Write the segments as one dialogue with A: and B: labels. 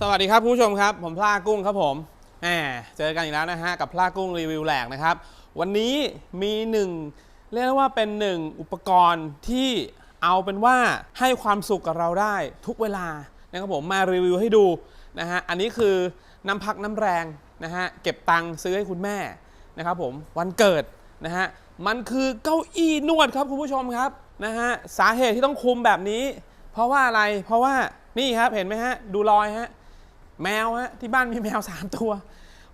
A: สวัสดีครับผู้ชมครับ ผมพลากุ้งครับผมแหมเจอกันอีกแล้วนะฮะ กับพลากุ้งรีวิวแหลกนะครับ วันนี้มีหนึ่งเรียกว่าเป็นหนึ่งอุปกรณ์ที่เอาเป็นว่าให้ความสุขกับเราได้ทุกเวลานะครับผมมารีวิวให้ดูนะฮะ อันนี้คือน้ำพักน้ำแรงนะฮะ เก็บตังค์ซื้อให้คุณแม่นะครับผมวันเกิดนะฮะ มันคือเก้าอี้นวดครับคุณผู้ชมครับนะฮะสาเหตุที่ต้องคุมแบบนี้ เพราะว่าอะไรเพราะว่านี่ครับเห็นไหมฮะดูรอยฮะ แมวฮะที่บ้านมีแมว 3 ตัว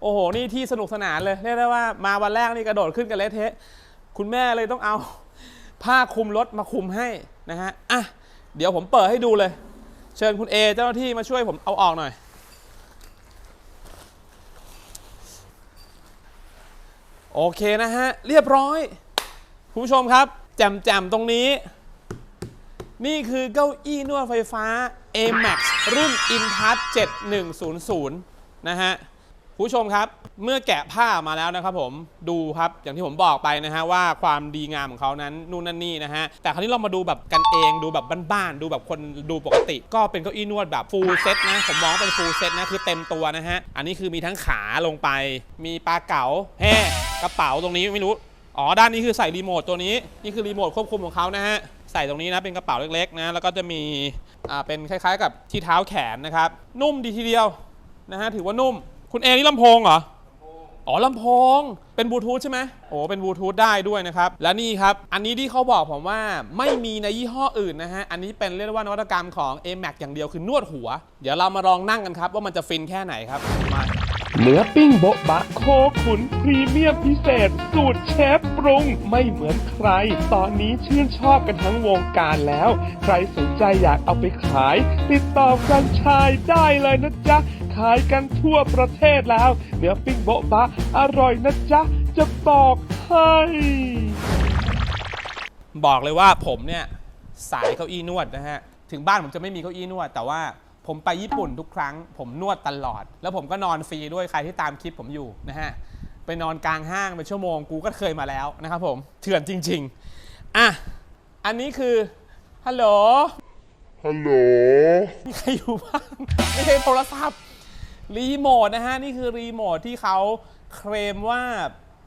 A: โอ้โห นี่ที่สนุกสนานเลยเรียกได้ว่ามาวันแรกนี่กระโดดขึ้นกันเละเทะ คุณแม่เลยต้องเอาผ้าคลุมรถมาคลุมให้นะฮะอะเดี๋ยวผมเปิดให้ดูเลย เชิญคุณเอเจ้าหน้าที่มาช่วยผมเอาออกหน่อย โอเคนะฮะ เรียบร้อย คุณผู้ชมครับแจมๆตรงนี้ นี่คือเก้าอี้นวดไฟฟ้า AMAX รุ่น InTouch 7100 นะฮะผู้ชมครับเมื่อแกะผ้ามาแล้วนะครับผมดูครับอย่างที่ผมบอกไปนะฮะว่าความดีงามของเขานั้นนู่นนั่นนี่นะฮะแต่คราวนี้เรามาดูแบบกันเองดูแบบบ้านๆดูแบบคนดูปกติ ก็เป็นเก้าอี้นวดแบบ full set นะผมมองว่าเป็น full set นะคือเต็มตัวนะฮะอันนี้คือมีทั้งขาลงไป มีปลาเก๋าแห่กระเป๋าตรงนี้ไม่รู้อ๋อด้านนี้คือใส่รีโมทตัวนี้นี่คือรีโมทควบคุมของเขานะฮะ ใส่ตรงนี้นะเป็นกระเป๋าเล็กๆนะแล้วก็จะมีอ่าเป็นคล้ายๆ กับที่เท้าแขนนะครับ นุ่มดีทีเดียวนะฮะถือว่านุ่ม คุณเอนี่ลำโพงเหรออ๋อลำโพง เป็นบลูทูธใช่ไหมโอ้เป็นบลูทูธได้ด้วยนะครับ และนี่ครับ อันนี้ที่เขาบอกผมว่าไม่มีในยี่ห้ออื่นนะฮะ อันนี้เป็นเรียกได้ว่านวัตกรรมของ a m a x อย่างเดียวคือนวดหัว เดี๋ยวเรามาลองนั่งกันครับ ว่ามันจะฟินแค่ไหนครับมา
B: เนื้อปิ้งโบ๊ะบะโคขุนพรีเมียมพิเศษ สูตรเชฟปรุงไม่เหมือนใคร ตอนนี้ชื่นชอบกันทั้งวงการแล้ว ใครสนใจอยากเอาไปขาย ติดต่อแฟรนไชส์ได้เลยนะจ๊ะ ขายกันทั่วประเทศแล้ว เนื้อปิ้งโบ๊ะบะอร่อยนะจ๊ะ จะบอกให้
A: บอกเลยว่าผมเนี่ยสายเก้าอี้นวดนะฮะ ถึงบ้านผมจะไม่มีเก้าอี้นวด แต่ว่า ผมไปญี่ปุ่นทุกครั้ง ผมนวดตลอด แล้วผมก็นอนฟรีด้วยใครที่ตามคลิปผมอยู่นะฮะไปนอนกลางห้างเป็นชั่วโมงกูก็เคยมาแล้วนะครับผมเถื่อนจริง ๆอะอันนี้คือฮัลโหล
B: ฮัลโหล
A: มีใครอยู่บ้างไม่ใช่โทรศัพท์รีโมทนะฮะนี่คือรีโมทที่เขาเคลมว่า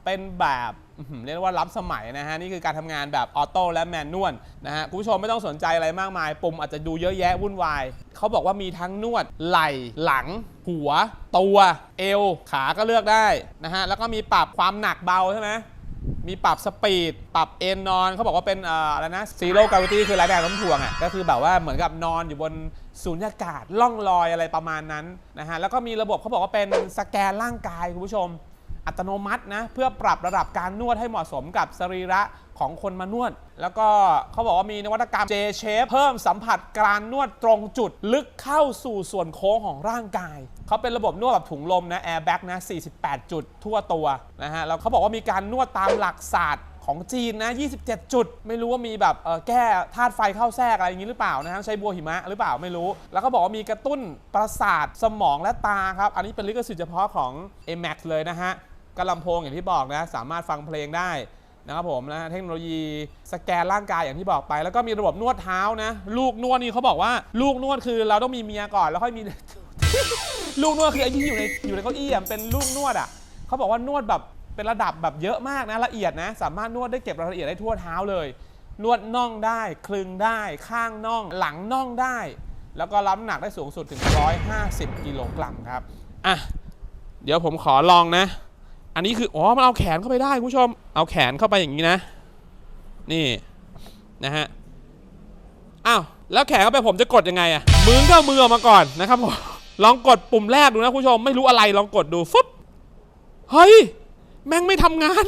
A: เป็นแบบอื้อหือเรียกว่าล้ำสมัยนะฮะ นี่คือการทำงานแบบออโต้และแมนนวลนะฮะ คุณผู้ชมไม่ต้องสนใจอะไรมากมาย ปุ่มอาจจะดูเยอะแยะวุ่นวาย เขาบอกว่ามีทั้งนวด ไหล่ หลัง หัว ตัว เอว ขาก็เลือกได้นะฮะ แล้วก็มีปรับความหนักเบาใช่ไหม มีปรับสปีด ปรับเอนนอน เขาบอกว่าเป็นเอ่ออะไรนะซีโร่กราวิตี้คือไร้แรงโน้มถ่วงอะ ก็คือแบบว่าเหมือนกับนอนอยู่บนสูญญากาศล่องลอยอะไรประมาณนั้นนะฮะ แล้วก็มีระบบเขาบอกว่าเป็นสแกนร่างกายคุณผู้ชม อัตโนมัตินะเพื่อปรับระดับการนวดให้เหมาะสมกับสรีระของคนมานวด แล้วก็เขาบอกว่ามีนวัตกรรม J shape เพิ่มสัมผัสการนวดตรงจุดลึกเข้าสู่ส่วนโค้งของร่างกาย เขาเป็นระบบนวดแบบถุงลมนะ airbag นะ 48 จุดทั่วตัวนะฮะแล้วเขาบอกว่ามีการนวดตามหลักศาสตร์ของจีนนะ 27 จุด ไม่รู้ว่ามีแบบแก้ธาตุไฟเข้าแทรกอะไรอย่างนี้หรือเปล่านะฮะใช้บัวหิมะหรือเปล่าไม่รู้ แล้วก็บอกว่ามีกระตุ้นประสาทสมองและตาครับ อันนี้เป็นลิขสิทธิ์เฉพาะของ AMAX เลยนะฮะ ก็ลำโพงอย่างที่บอกนะสามารถฟังเพลงได้นะครับผมนะเทคโนโลยีสแกนร่างกายอย่างที่บอกไป แล้วก็มีระบบนวดเท้านะ ลูกนวดนี่เขาบอกว่า ลูกนวดคือเราต้องมีเมียก่อนแล้วค่อยมี ลูกนวดคือไอ้ที่อยู่ในอยู่ในเก้าอี้อะเป็นลูกนวดอะเขาบอกว่านวดแบบเป็นระดับแบบเยอะมากนะละเอียดนะ สามารถนวดได้เก็บรายละเอียดได้ทั่วเท้าเลย นวดน่องได้คลึงได้ข้างน่อง หลังน่องได้ แล้วก็รับน้ำหนักได้สูงสุดถึง 150 กิโลกรัมครับอะเดี๋ยวผมขอลองนะ อันนี้คืออ๋อมันเอาแขนเข้าไปได้คุณผู้ชม เอาแขนเข้าไปอย่างนี้นะ นี่นะฮะอ้าวแล้วแขนเข้าไปผมจะกดยังไงอะมือก็มือออกมาก่อนนะครับผมลองกดปุ่มแรกดูนะคุณผู้ชมไม่รู้อะไรลองกดดูฟึบเฮ้ยแม่งไม่ทำงาน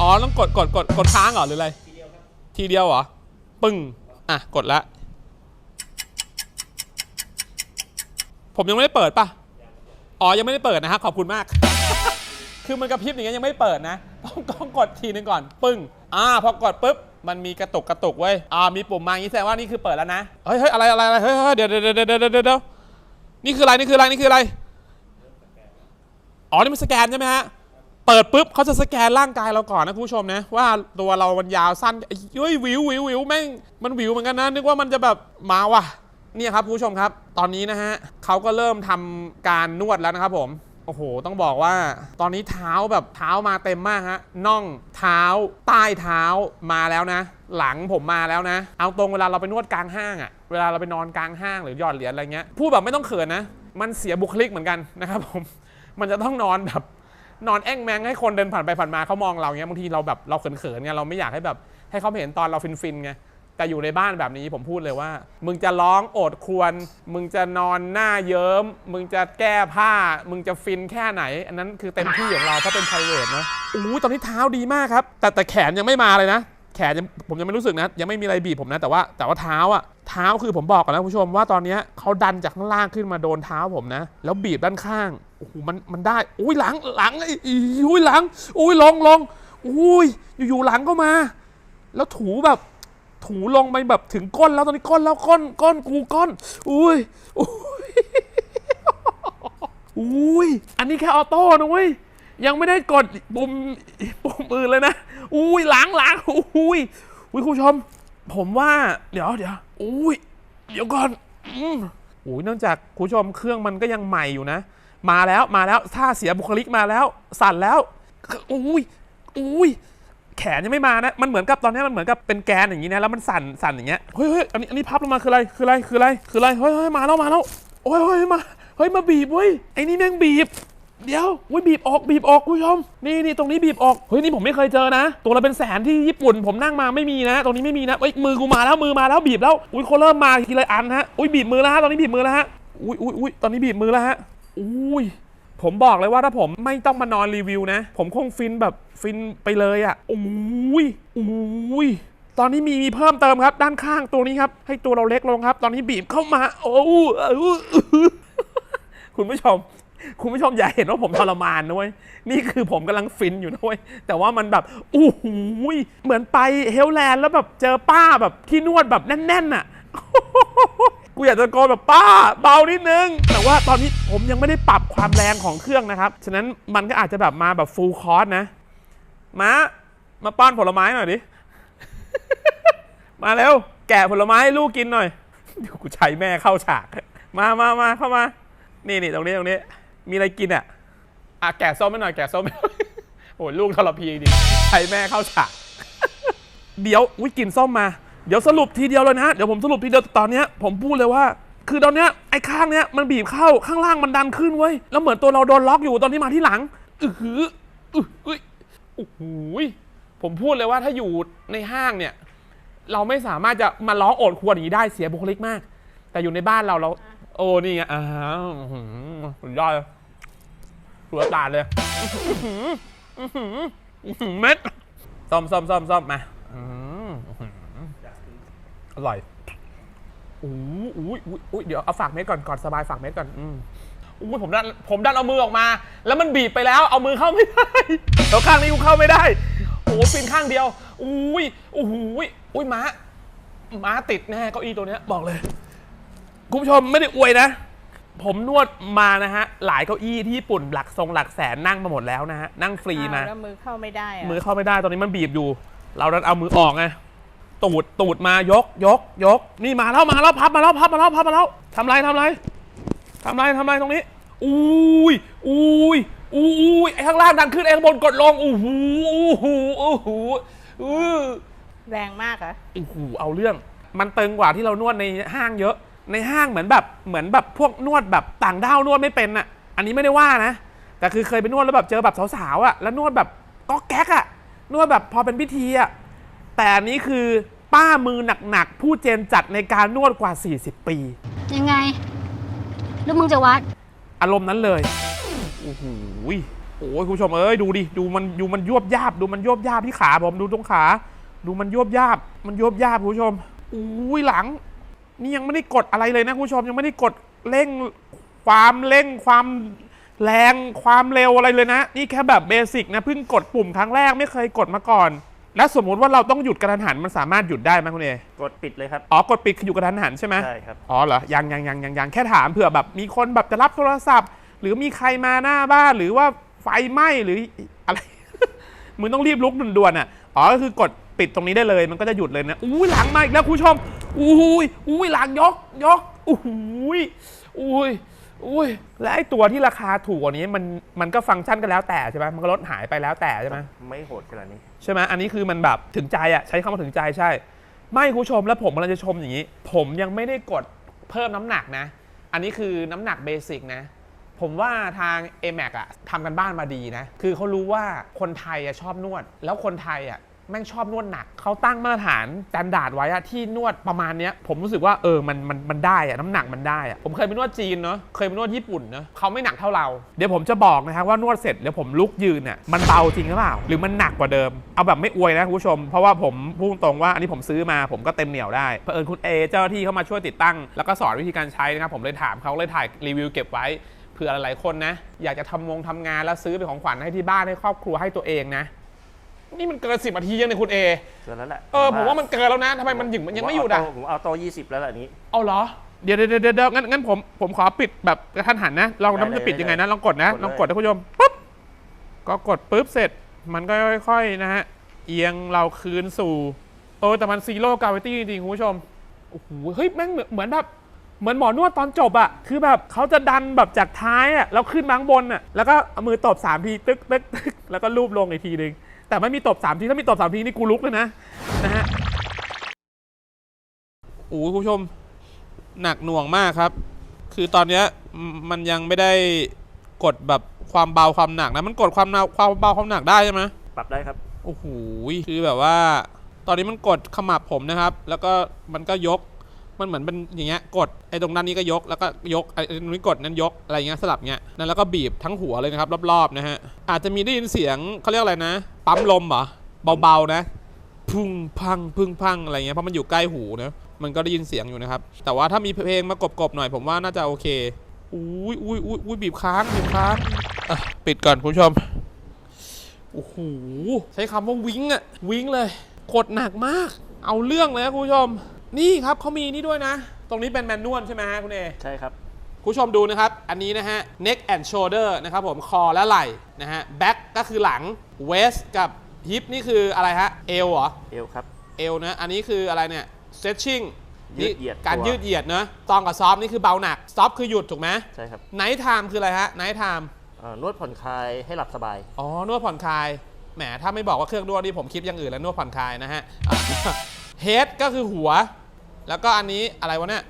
A: อ๋อต้องกดกดกดกดค้างเหรอหรืออะไร ทีเดียวครับทีเดียวเหรอ ปึ้ง อะ กดละ ผมยังไม่ได้เปิดปะอ๋อ ยังไม่ได้เปิดนะฮะขอบคุณมาก คือมันกระพริบอย่างเงี้ยยังไม่เปิดนะ ต้องต้องกดทีนึงก่อน ปึ้ง อ่า พอกดปุ๊บ มันมีกระตุกกระตุกเว้ย อ่า มีปุ่มมาอย่างงี้แสดงว่านี่คือเปิดแล้วนะ เฮ้ยเฮ้ยอะไรอะไรอะไร เฮ้ยเฮ้ยเดี๋ยวเดี๋ยวเดี๋ยวเดี๋ยวเดี๋ยวเดี๋ยวนี่คืออะไร นี่คืออะไร นี่คืออะไร อ๋อ นี่มันสแกนใช่ไหมฮะ เปิดปุ๊บเขาจะสแกนร่างกายเราก่อนนะคุณผู้ชมนะ ว่าตัวเรามันยาวสั้นเฮ้ยวิววิววิวแม่ง มันวิวเหมือนกันนะ นึกว่ามันจะแบบมาว่ะ เนี่ยครับคุณผู้ชมครับ ตอนนี้นะฮะเขาก็เริ่มทำการนวดแล้วนะครับผม โอ้โห ต้องบอกว่า ตอนนี้เท้าแบบเท้ามาเต็มมากฮะน่องเท้าใต้เท้ามาแล้วนะ หลังผมมาแล้วนะ เอาตรงเวลาเราไปนวดกลางห้างอะเวลาเราไปนอนกลางห้างหรือหยอดเหรียญอะไรเงี้ยพูดแบบไม่ต้องเขินนะ มันเสียบุคลิกเหมือนกันนะครับผมมันจะต้องนอนแบบนอนแอ่งแมงให้คนเดินผ่านไปผ่านมาเขามองเราเงี้ยบางทีเราแบบเราเขินๆไงเราไม่อยากให้แบบให้เขาเห็นตอนเราฟินๆไง แต่อยู่ในบ้านแบบนี้ผมพูดเลยว่า มึงจะร้องโอดครวร มึงจะนอนหน้าเยิ้ม มึงจะแก้ผ้า มึงจะฟินแค่ไหน อันนั้นคือเต็มที่ของเราเพราะเป็น p r i v a t นะอู้ตอนนี้เท้าดีมากครับ แต่แต่แขนยังไม่มาเลยนะ แขนยังผมยังไม่รู้สึกนะ ยังไม่มีอะไรบีบผมนะ แต่ว่าแต่ว่าเท้าอะเท้าคือผมบอกกันนะคุณผู้ชมว่าตอนนี้เขาดันจากข้างล่างขึ้นมาโดนเท้าผมนะ แล้วบีบด้านข้างโอ้โหมันมันได้อุ้ยหลังหลังไอ้อีอุ้ยหลังอุ้ยลงลงอุ้ยอยู่ๆหลังก็มา แล้วถูแบบ ถูลงไปแบบถึงก้นแล้วตอนนี้ก้นแล้วก้นก้นกูก้นอุ้ยอุ้ยอุ้ยอันนี้แค่ออโต้นะเว้ยยังไม่ได้กดปุ่มปุ่มอื่นเลยนะอุ้ยหลังหลังอุ้ยอุ้ยคุณผู้ชม ผมว่า เดี๋ยวเดี๋ยวอุ้ยเดี๋ยวก่อนอืมอุ้ยเนื่องจากคุณผู้ชมเครื่องมันก็ยังใหม่อยู่นะ มาแล้วมาแล้วถ้าเสียบุคลิกมาแล้ว สั่นแล้วอุ้ยอุ้ย แขนยังไม่มานะ มันเหมือนกับตอนนี้มันเหมือนกับเป็นแกนอย่างนี้นะ แล้วมันสั่นสั่นอย่างเงี้ย เฮ้ยเฮ้ยอันนี้อันนี้พับลงมาคืออะไร คืออะไร คืออะไร คืออะไร เฮ้ยเฮ้ยมาแล้วมาแล้ว โอ้ยเฮ้ยมา เฮ้ยมาบีบเว้ย ไอ้นี่แม่งบีบ เดี๋ยวเว้ยบีบออกบีบออกคุณผู้ชม นี่นี่ตรงนี้บีบออก เฮ้ยนี่ผมไม่เคยเจอนะ ตัวละเป็นแสนที่ญี่ปุ่นผมนั่งมาไม่มีนะ ตรงนี้ไม่มีนะเอ้ยมือกูมาแล้วมือมาแล้วบีบแล้ว อุ้ยเขาเริ่มมาทีละอันฮะ อุ้ยบีบมือแล้วฮะ ตอนนี้บีบมือแล้วฮะ อุ้ยอุ้ยอุ้ยตอนนี้บีบมือแล้วฮะ อุ้ย ผมบอกเลยว่าถ้าผมไม่ต้องมานอนรีวิวนะ ผมคงฟินแบบฟินไปเลยอะ่ะอุ้ยอุ้ยตอนนี้มีมีเพิ่มเติมครับ ด้านข้างตัวนี้ครับ ให้ตัวเราเล็กลงครับ ตอนนี้บีบเข้ามา โอ้คุณผู้ชม คุณผู้ชมอย่าเห็นว่าผมทรมานนะเว้ยนี่คือผมกำลังฟินอยู่นะเว้ยแต่ว่ามันแบบอู้หูยเหมือนไปเฮลแลนด์แล้วแบบเจอป้าแบบที่นวดแบบแน่นๆน่ะ กูอยากจะตะโกนแบบป้าเบานิดนึง แต่ว่าตอนนี้ผมยังไม่ได้ปรับความแรงของเครื่องนะครับ ฉะนั้นมันก็อาจจะแบบมาแบบฟูลคอร์สนะ มา มาป้อนผลไม้หน่อยดิ มาเร็ว แกะผลไม้ให้ลูกกินหน่อยเดี๋ยวกูใช้แม่เข้าฉาก มามามาเข้ามา นี่นี่ตรงนี้ตรงนี้ มีอะไรกินอะ อะแกะส้มให้หน่อยแกะส้มให้หน่อยโอ้ยลูกทรพีจริงใช้แม่เข้าฉาก เดี๋ยววิกินส้มมา เดี๋ยวสรุปทีเดียวเลยนะเดี๋ยวผมสรุปทีเดียวตอนเนี้ยผมพูดเลยว่า คือตอนเนี้ยไอ้ข้างเนี้ยมันบีบเข้าข้างล่างมันดันขึ้นเว้ยแล้วเหมือนตัวเราโดนล็อกอยู่ตอนที่มาที่หลังอือหืออืออุ้ยโอ้โหผมพูดเลยว่าถ้าอยู่ในห้างเนี่ย เราไม่สามารถจะมาร้องโอดควญอย่างนี้ได้เสียบุคลิกมาก แต่อยู่ในบ้านเราเรา โอ้นี่ไงอ่าอื้อหือสุดยอดเลยหัวตาดเลยอื้อหืออื้อหืออื้อหือเม็ดซ่อมซ่อมซ่อมซ่อมมา อร่อยอู้อู้อู้อู้เดี๋ยวเอาฝากเม็ดก่อนก่อนสบายฝากเม็ดก่อนอืมอู้ผมดันผมดันเอามือออกมา แล้วมันบีบไปแล้ว เอามือเข้าไม่ได้แล้วข้างนี้กูเข้าไม่ได้โอ้โหฟินข้างเดียวอุ้ยโอ้โหอุ้ยม้าม้าติดแน่เก้าอี้ตัวเนี้ยบอกเลยคุณผู้ชมไม่ได้อวยนะ ผมนวดมานะฮะ หลายเก้าอี้ที่ญี่ปุ่นหลักทรงหลักแสนนั่งมาหมดแล้วนะฮะนั่งฟรีมา
C: อ้าวแล้วมือเข้าไม่ได้อะ
A: มือเข้าไม่ได้ตอนนี้มันบีบอยู่ เราดันเอามือออกไง ตูดตูดมายกยกยก นี่มาแล้วมาแล้วพับมาแล้วพับมาแล้วพับมาแล้วทำไรทำไรทำไรทำไรตรงนี้อุ้ยอุ้ยอุ้ยไอ้ข้างล่างดันขึ้นไอ้ข้างบนกดลงอู้หูอู้หูอู้หูอู้
C: แรงมากเหรอะ
A: โอ้โหเอาเรื่อง มันตึงกว่าที่เรานวดในห้างเยอะ ในห้างเหมือนแบบเหมือนแบบพวกนวดแบบต่างด้าวนวดไม่เป็นอะอันนี้ไม่ได้ว่านะ แต่คือเคยไปนวดแล้วแบบเจอแบบสาวๆอะแล้วนวดแบบก๊อกแก๊กอะนวดแบบพอเป็นพิธีอะ แต่อันนี้คือป้ามือหนักๆ ผู้เจนจัดในการนวดกว่า 40 ปี
D: ยังไง แล้วมึงจะวัด
A: อารมณ์นั้นเลยโอ้โหยโอ้ยคุณผู้ชมเอ้ยดูดิดูมันดูมันยวบยาบ ดูมันยวบยาบที่ขาผมดูตรงขา ดูมันยวบยาบ มันยวบยาบคุณผู้ชมอุ้ยหลัง นี่ยังไม่ได้กดอะไรเลยนะคุณผู้ชมยังไม่ได้กดเร่งความเร่งความแรงความเร็วอะไรเลยนะ นี่แค่แบบเบสิกนะเพิ่งกดปุ่มครั้งแรกไม่เคยกดมาก่อน แล้วสมมุติว่าเราต้องหยุดกระทันหันมันสามารถหยุดได้ไหมคุณเอก
E: ดปิดเลยครับ
A: อ๋อกดปิดคือหยุดกระทันหันใช่ไหม
E: ใช่ครับ
A: อ๋อเหรอ ยังยังยังยังยังแค่ถามเผื่อแบบมีคนแบบจะรับโทรศัพท์ หรือมีใครมาหน้าบ้านหรือว่าไฟไหม้หรืออะไร มึงต้องรีบลุกด่วนๆอะ อ๋อก็คือกดปิดตรงนี้ได้เลยมันก็จะหยุดเลยนะอุ้ยหลังมาอีกแล้วคุณผู้ชมอุ้ยอุ้ยหลังยกยกอุ้ยอุ้ย อุ้ยและไอตัวที่ราคาถูกกว่านี้มันมันก็ฟังก์ชันก็แล้วแต่ใช่ไหมมันก็ลดหายไปแล้วแต่ใช่ไหม
E: ไม่โหดขนาดนี้
A: ใช่ไหมอันนี้คือมันแบบถึงใจอะใช้คำว่าถึงใจใช่ ไม่คุณผู้ชมแล้วผมกำลังจะชมอย่างนี้ ผมยังไม่ได้กดเพิ่มน้ำหนักนะ อันนี้คือน้ำหนักเบสิกนะ ผมว่าทาง a m a c อะทำกันบ้านมาดีนะ คือเขารู้ว่าคนไทยอะชอบนวด แล้วคนไทยอะ แม่งชอบนวดหนัก เขาตั้งมาตรฐานสแตนดาร์ดไว้อะที่นวดประมาณเนี้ยผมรู้สึกว่าเออมันมันมันได้อะน้ำหนักมันได้อะผมเคยไปนวดจีนเนาะเคยไปนวดญี่ปุ่นเนาะเขาไม่หนักเท่าเรา เดี๋ยวผมจะบอกนะครับว่านวดเสร็จแล้วผมลุกยืนเนี่ยมันเบาจริงหรือเปล่า หรือมันหนักกว่าเดิม เอาแบบไม่อวยนะคุณผู้ชม เพราะว่าผมพูดตรงว่าอันนี้ผมซื้อมาผมก็เต็มเหนียวได้เผอิญคุณเอเจ้าหน้าที่เข้ามาช่วยติดตั้ง แล้วก็สอนวิธีการใช้นะครับผมเลยถามเขาเลยถ่ายรีวิวเก็บไว้เผื่อหลายๆคนนะ อยากจะทำวงทำงานแล้วซื้อเป็นของขวัญให้ที่บ้านให้ครอบครัวให้ตัวเองนะ นี่มันเกินสิบนาทียังในยคุณเอ
E: เกินแล้วแหละ
A: เออผมว่ามันเกินแล้วนะทำไมมันยังยังไม่หยุดอะ
E: ผมเอาโตยี่สิบแล้วแหละอันนี้
A: เอาเหรอ เดี๋ยวเดี๋ยวเดี๋ยวเดี๋ยวงั้นงั้นผมผมขอปิดแบบกระทันหันนะลอง
E: ได้
A: น้ำจะปิด
E: ได้
A: ยังไงนะลองกดนะ
E: กดเลย
A: ลองกดนะคุณผู้ชมปุ๊บก็กดปุ๊บเสร็จ มันก็ค่อยๆนะฮะ เอียงเราคืนสู่เออแต่มันซีโร่กาวิตี้จริงๆ คุณผู้ชมโอ้โหเฮ้ยแม่งเหมือนเหมือนแบบเหมือนหมอนวดตอนจบอะคือแบบเขาจะดันแบบจากท้ายอะแล้วขึ้นมาข้างบนอะแล้วก็เอามือตบสามทีตึ๊กตึ๊กตึ๊กแล้วก็ลูบลงอีกทีหนึ่ง แต่ไม่มีตบสามทีถ้ามีตบสามทีนี่กูลุกเลยนะนะฮะโอ้โหคุณผู้ชมหนักหน่วงมากครับ คือตอนเนี้ยมมันยังไม่ได้กดแบบความเบาความหนักนะมันกดความเบาความเบาความหนักได้ใช่ไหม
E: ปรับได้ครับ
A: โอ้โหคือแบบว่า ตอนนี้มันกดขมับผมนะครับ แล้วก็มันก็ยก มันเหมือนเป็นอย่างเงี้ยกดไอ้ตรงด้านนี้ก็ยกแล้วก็ยกไอ้ตรงนี้กดนั้นยกอะไรเงี้ยสลับเงี้ยนั่นแล้วก็บีบทั้งหัวเลยนะครับรอบๆนะฮะอาจจะมีได้ยินเสียงเขาเรียกอะไรนะ ปั๊มลมเหรอเบาๆนะพึ่งพังพึ่งพังอะไรเงี้ยเพราะมันอยู่ใกล้หูนะมันก็ได้ยินเสียงอยู่นะครับ แต่ว่าถ้ามีเพลงมากบๆหน่อยผมว่าน่าจะโอเคอุ้ยอุ้ยอุ้ยอุ้ยบีบค้างบีบค้างปิดก่อนคุณผู้ชมโอ้โหใช้คำว่าวิ้งอะวิ้งเลยกดหนักมาก เอาเรื่องเลยคุณผู้ชม นี่ครับเขามีนี่ด้วยนะ ตรงนี้เป็นแมนนวลใช่ไหมฮะคุณเอ
E: ใช่ครับ
A: คุณผู้ชมดูนะครับ อันนี้นะฮะ neck and shoulder นะครับผมคอและไหล่นะฮะ back ก็คือหลัง waist กับ hip นี่คืออะไรฮะ เอวเหรอ
E: เอวครับ
A: เอวนะ อันนี้คืออะไรเนี่ย stretching
E: ยืดเหยียด
A: นี่การ
E: ตัว
A: ยืดเหยียดเนอะตองกับซอฟนี่คือเบาหนัก ซอฟคือหยุดถูกไหม
E: ใช่ครับ
A: night time คืออะไรฮะ night time
E: เอ่อนวดผ่อนคลายให้หลับสบาย
A: อ๋อ นวดผ่อนคลาย แหม ถ้าไม่บอกว่าเครื่องนวดนี่ผมคิดอย่างอื่นแล้วนวดผ่อนคลายนะฮะ เฮดก็คือหัว แล้วก็อันนี้อะไรวะเนี่ย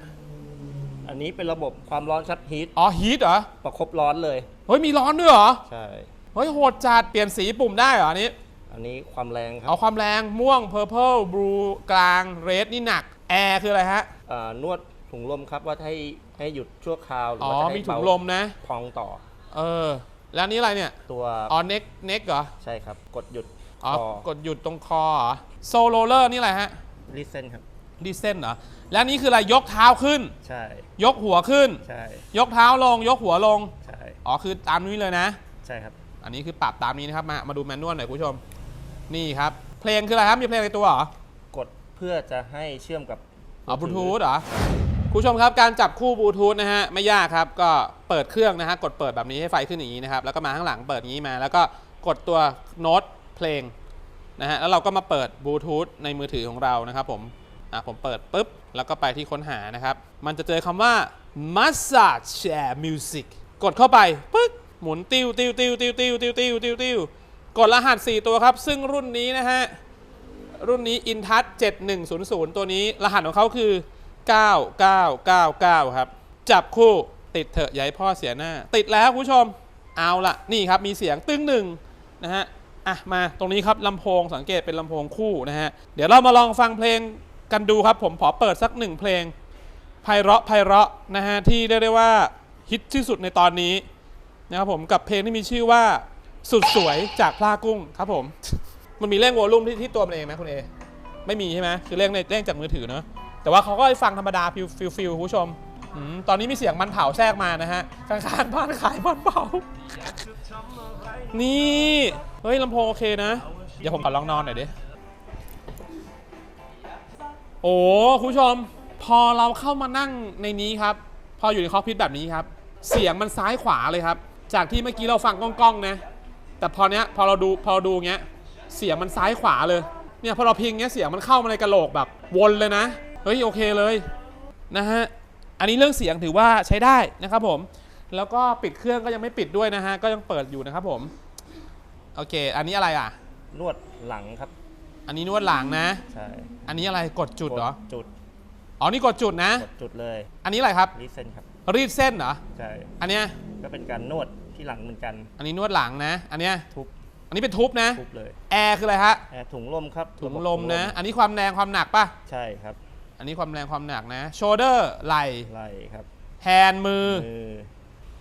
E: อันนี้เป็นระบบความร้อนครับฮีท
A: อ๋อฮีทเหรอ
E: ประคบร้อนเลย
A: เฮ้ยมีร้อนด้วยเหรอ
E: ใช่
A: เฮ้ยโหดจัดเปลี่ยนสีปุ่มได้เหรออันนี้
E: อันนี้ความแรงครั
A: เอา
E: บ
A: ความแรงม่วง purple blue กลาง red นี่หนักแอร์คืออะไรฮะ
E: เอ่อนวดถุงลมครับว่าให้ให้หยุดชั่วคราวหรือ
A: อ๋อ
E: ว่าจะให้
A: มีถุง
E: เบา
A: ลมนะ
E: พองต่อ
A: เออ แล้วอันนี้อะไรเนี่ย
E: ตัว
A: อ๋อ neck neck เหรอ
E: ใช่ครับ กดหยุด
A: อ๋อ
E: คอก
A: ดหยุดตรงคอเหรอโซโลเลอร์นี่อะไรฮะ
E: รีเซนครับ
A: ดีเซนเหรอแล้วอันนี้คืออะไรยกเท้าขึ้น
E: ใช่
A: ยกหัวขึ้น
E: ใช่
A: ยกเท้าลง ยกหัวลง
E: ใช่
A: อ๋อคือตามนี้เลยนะ
E: ใช่ครับ
A: อันนี้คือปรับตามนี้นะครับ มา มาดูแมนนวลหน่อยคุณผู้ชม นี่ครับ เพลงคืออะไรครับ มีเพลงในตัวเหรอ
E: กดเพื่อจะให้เชื่อมกับ
A: อ๋อบลูทูธเหรอ คุณผู้ชมครับ การจับคู่บลูทูธนะฮะ ไม่ยากครับ ก็เปิดเครื่องนะฮะ กดเปิดแบบนี้ให้ไฟขึ้นอย่างนี้นะครับ แล้วก็มาข้างหลังเปิดอย่างนี้มา แล้วก็กดตัวโน้ตเพลงนะฮะ แล้วเราก็มาเปิดบลูทูธในมือถือของเรานะครับผม อะผมเปิดปุ๊บ แล้วก็ไปที่ค้นหานะครับ มันจะเจอคำว่า massage share music กดเข้าไปปึ๊กหมุนติ้วติ้วติ้วติ้วติ้วติ้วติ้วติ้วติ้วกดรหัส 4 ตัวครับ ซึ่งรุ่นนี้นะฮะ รุ่นนี้ Intouch 7100 ตัวนี้รหัสของเขาคือ 9999 ครับ จับคู่ติดเถอะย่าให้พ่อเสียหน้า ติดแล้วคุณผู้ชมเอาละนี่ครับ มีเสียงตึ้งหนึ่งนะฮะอะมาตรงนี้ครับลำโพงสังเกตเป็นลำโพงคู่นะฮะ เดี๋ยวเรามาลองฟังเพลง กันดูครับผมขอเปิดสักหนึ่งเพลงไพเราะไพเราะนะฮะที่เรียกได้ว่าฮิตที่สุดในตอนนี้นะครับผมกับเพลงที่มีชื่อว่าสุดสวยจากพลากุ้งครับผม มันมีเร่งวอลลุ่มที่ที่ตัวมันเองไหมคุณเอไม่มีใช่ไหมคือเร่งในเร่งจากมือถือเนอะแต่ว่าเขาก็ให้ฟังธรรมดาฟิลฟิลฟิลคุณผู้ชมอมตอนนี้มีเสียงมันเผาแทรกมานะฮะข้างๆบ้านขายมันเผานี่ เฮ้ยลำโพงโอเคนะ เดี๋ยวผมขอลองนอนหน่อยดิ โอ้คุณผู้ชม พอเราเข้ามานั่งในนี้ครับ พออยู่ในคอกพิทแบบนี้ครับ เสียงมันซ้ายขวาเลยครับ จากที่เมื่อกี้เราฟังก้องๆนะ แต่พอเนี้ยพอเราดูพอเราดูเงี้ย เสียงมันซ้ายขวาเลย เนี่ยพอเราพิงเงี้ยเสียงมันเข้ามาในกระโหลกแบบวนเลยนะ เฮ้ยโอเคเลยนะฮะ อันนี้เรื่องเสียงถือว่าใช้ได้นะครับผม แล้วก็ปิดเครื่องก็ยังไม่ปิดด้วยนะฮะ ก็ยังเปิดอยู่นะครับผม โอเค อันนี้อะไรอะ
E: นวดหลังครับ
A: อันนี้นวดหลังนะ
E: ใช่
A: อันนี้อะไรกดจุดเหรอ
E: กจุด
A: อ๋อ นี่กดจุดนะ
E: กดจุดเลย
A: อันนี้อะไรครับ
E: รีเส้นครับ
A: รีดเส้นเหรอ
E: ใช่
A: อันเนี้ย
E: ก็เป็นการนวดที่หลังเหมือนกัน
A: อันนี้นวดหลังนะ อันเนี้ย
E: ทุบ
A: อันนี้เป็นทุบนะ
E: ทุบเลย
A: แอร์คืออะไรฮะ
E: แอร์ถุงลมครับ
A: ถุง
E: ระบบ
A: ลมนะ อันนี้ความแรงความหนักป่ะ
E: ใช่ครับ
A: อันนี้ความแรงความหนักนะ โชเดอร์ไหล
E: ไหล่ครับ
A: แฮนมือ
E: มือ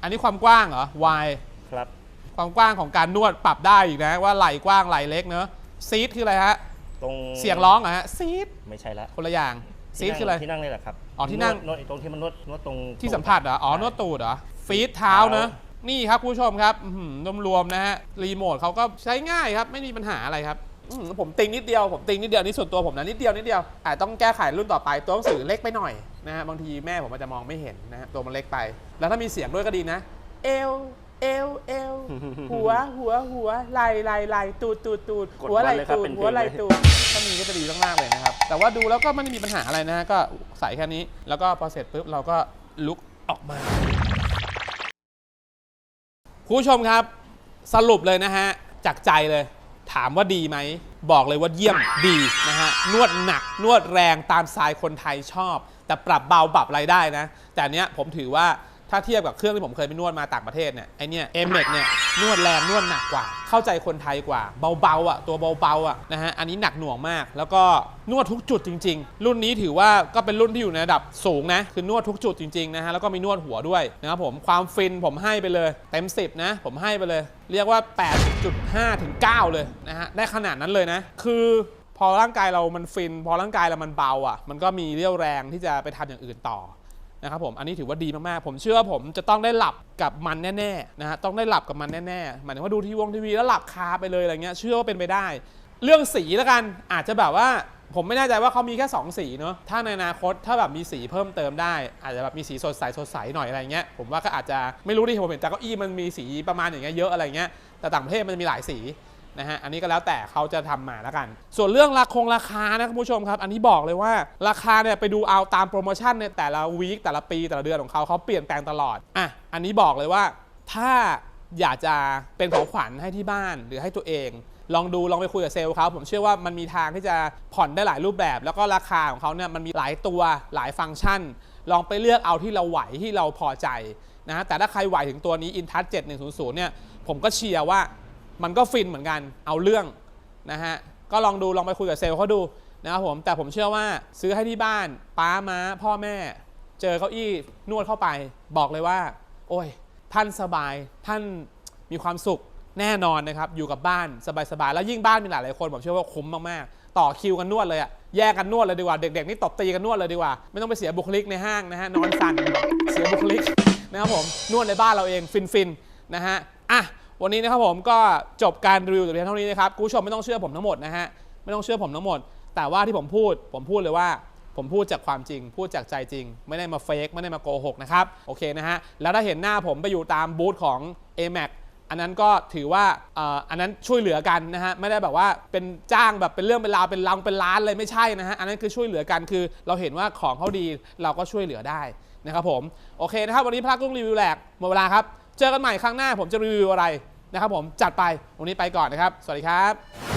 A: อันนี้ความกว้างเหรอ y
E: ครับ
A: ความกว้างของการนวดปรับได้อีกนะ ว่าไหล่กว้างไหล่เล็กเนอะซีดคืออะไรฮะ
E: ตรง
A: เสียงร้องเหรอฮะซีด
E: ไม่ใช่ละ
A: คนละอย่างซีดคืออะไร
E: ที่นั่งนี่แหละครับ
A: อ๋อที่นั่ง
E: วดนวดไอ้ตรงที่มันนวดนวดตรง
A: ที่สัมผัสเหรอ อ๋อนวดตูดเหรอ ฟีดเท้าเนอะนี่ครับคุณผู้ชมครับรวมๆนะฮะ รีโมทเขาก็ใช้ง่ายครับ ไม่มีปัญหาอะไรครับอื้อหือผมติงนิดเดียว ผมติงนิดเดียวนี่ส่วนตัวผมนะนิดเดียวนิดเดียวอาจต้องแก้ไขรุ่นต่อไป ตัวหนังสือเล็กไปหน่อยนะฮะ บางทีแม่ผมอาจจะมองไม่เห็นนะฮะ ตัวมันเล็กไป แล้วถ้ามีเสียงด้วยก็ดีนะ เอว เอวเอวหัวหัวหัวไหลไหลไหลตูดตูดตูด
E: กด
A: หัวไหล
E: ไว้เลยครับ
A: ตูด
E: เป็นเพลง
A: หัวไหล
E: เลย
A: ตูด ถ้ามีก็จะดีมากๆเลยนะครับ แต่ว่าดูแล้วก็ไม่ได้มีปัญหาอะไรนะฮะก็ใส่แค่นี้ แล้วก็พอเสร็จปุ๊บเราก็ลุกออกมา คุณผู้ชมครับสรุปเลยนะฮะ จากใจเลย ถามว่าดีไหม บอกเลยว่าเยี่ยมดีนะฮะ นวดหนัก นวดแรงตามสไตล์คนไทยชอบ แต่ปรับเบาปรับอะไรได้นะ แต่อันเนี้ยผมถือว่า ถ้าเทียบกับเครื่องที่ผมเคยไปนวดมาต่างประเทศเนี่ยไอเนี้ยเอเมกเนี่ยนวดแรงนวดหนักกว่า เข้าใจคนไทยกว่าเบาๆอะตัวเบาๆอะนะฮะอันนี้หนักหน่วงมาก แล้วก็นวดทุกจุดจริง ๆ รุ่นนี้ถือว่าก็เป็นรุ่นที่อยู่ในระดับสูงนะคือนวดทุกจุดจริงๆนะฮะแล้วก็มีนวดหัวด้วยนะครับผมความฟินผมให้ไปเลย เต็ม 10 นะ ผมให้ไปเลย เรียกว่า 8.5 ถึง 9 เลยนะฮะได้ขนาดนั้นเลยนะ คือพอร่างกายเรามันฟิน พอร่างกายเรามันเบาอะ มันก็มีเรี่ยวแรงที่จะไปทำอย่างอื่นต่อ นะครับผมอันนี้ถือว่าดีมากๆ ผมเชื่อว่าผมจะต้องได้หลับกับมันแน่ๆนะฮะต้องได้หลับกับมันแน่ๆหมายถึงว่าดูทีวงทีวีแล้วหลับคาไปเลยอะไรเงี้ยเชื่อว่าเป็นไปได้ เรื่องสีแล้วกันอาจจะแบบว่าผมไม่แน่ใจว่าเขามีแค่ 2 สีเนาะ ถ้าในอนาคตถ้าแบบมีสีเพิ่มเติมได้ อาจจะแบบมีสีสดใสสดใสหน่อยอะไรเงี้ย ผมว่าก็อาจจะไม่รู้ดิผมเห็นแต่เก้าอี้มันมีสีประมาณอย่างเงี้ยเยอะอะไรเงี้ย แต่ต่างประเทศมันจะมีหลายสี นะฮะอันนี้ก็แล้วแต่เขาจะทำมาแล้วกัน ส่วนเรื่องราคงราคานะคุณผู้ชมครับ อันนี้บอกเลยว่าราคาเนี่ยไปดูเอาตามโปรโมชั่นในแต่ละวีคแต่ละปีแต่ละเดือนของเขาเขาเปลี่ยนแปลงตลอดอะอันนี้บอกเลยว่าถ้าอยากจะเป็นของขวัญให้ที่บ้านหรือให้ตัวเอง ลองดูลองไปคุยกับเซลล์เขาผมเชื่อว่ามันมีทางที่จะผ่อนได้หลายรูปแบบ แล้วก็ราคาของเขาเนี่ยมันมีหลายตัวหลายฟังก์ชัน ลองไปเลือกเอาที่เราไหวที่เราพอใจนะฮะแต่ถ้าใครไหวถึงตัวนี้ InTouch 7100เนี่ยผมก็เชียร์ว่า มันก็ฟินเหมือนกันเอาเรื่องนะฮะก็ลองดูลองไปคุยกับเซลล์เขาดูนะครับผมแต่ผมเชื่อว่าซื้อให้ที่บ้านป้าม้าพ่อแม่ เจอเก้าอี้นวดเข้าไป บอกเลยว่า โอ้ย ท่านสบายท่านมีความสุขแน่นอนนะครับ อยู่กับบ้านสบายๆ แล้วยิ่งบ้านมีหลายๆคน ผมเชื่อว่าคุ้มมากๆ ต่อคิวกันนวดเลยอะแยกกันนวดเลยดีกว่า เด็กๆนี่ตบตีกันนวดเลยดีกว่า ไม่ต้องไปเสียบุคลิกในห้างนะฮะนอนสั่นเสียบุคลิกนะครับผมนวดในบ้านเราเองฟินๆนะฮะอะ วันนี้นะครับผมก็จบการรีวิวแต่เพียงเท่านี้นะครับคุณผู้ชมไม่ต้องเชื่อผมทั้งหมดนะฮะไม่ต้องเชื่อผมทั้งหมด แต่ว่าที่ผมพูดผมพูดเลยว่าผมพูดจากความจริง พูดจากใจจริง ไม่ได้มาเฟกไม่ได้มาโกหกนะครับ โอเคนะฮะ แล้วถ้าเห็นหน้าผมไปอยู่ตามบูธของ AMAC อันนั้นก็ถือว่าอันนั้นช่วยเหลือกันนะฮะ ไม่ได้แบบว่าเป็นจ้างแบบเป็นเรื่องเป็นราวเป็นลังเป็นล้านเลยไม่ใช่นะฮะ อันนั้นคือช่วยเหลือกันคือ เราเห็นว่าของเขาดีเราก็ช่วยเหลือได้นะครับผม โอเคนะครับวันนี้พระกุ้งรีวิวแหลกหมดเวลาครับ เจอกันใหม่ครั้งหน้าผมจะรีวิวอะไร นะครับผมจัดไปวันนี้ไปก่อนนะครับ สวัสดีครับ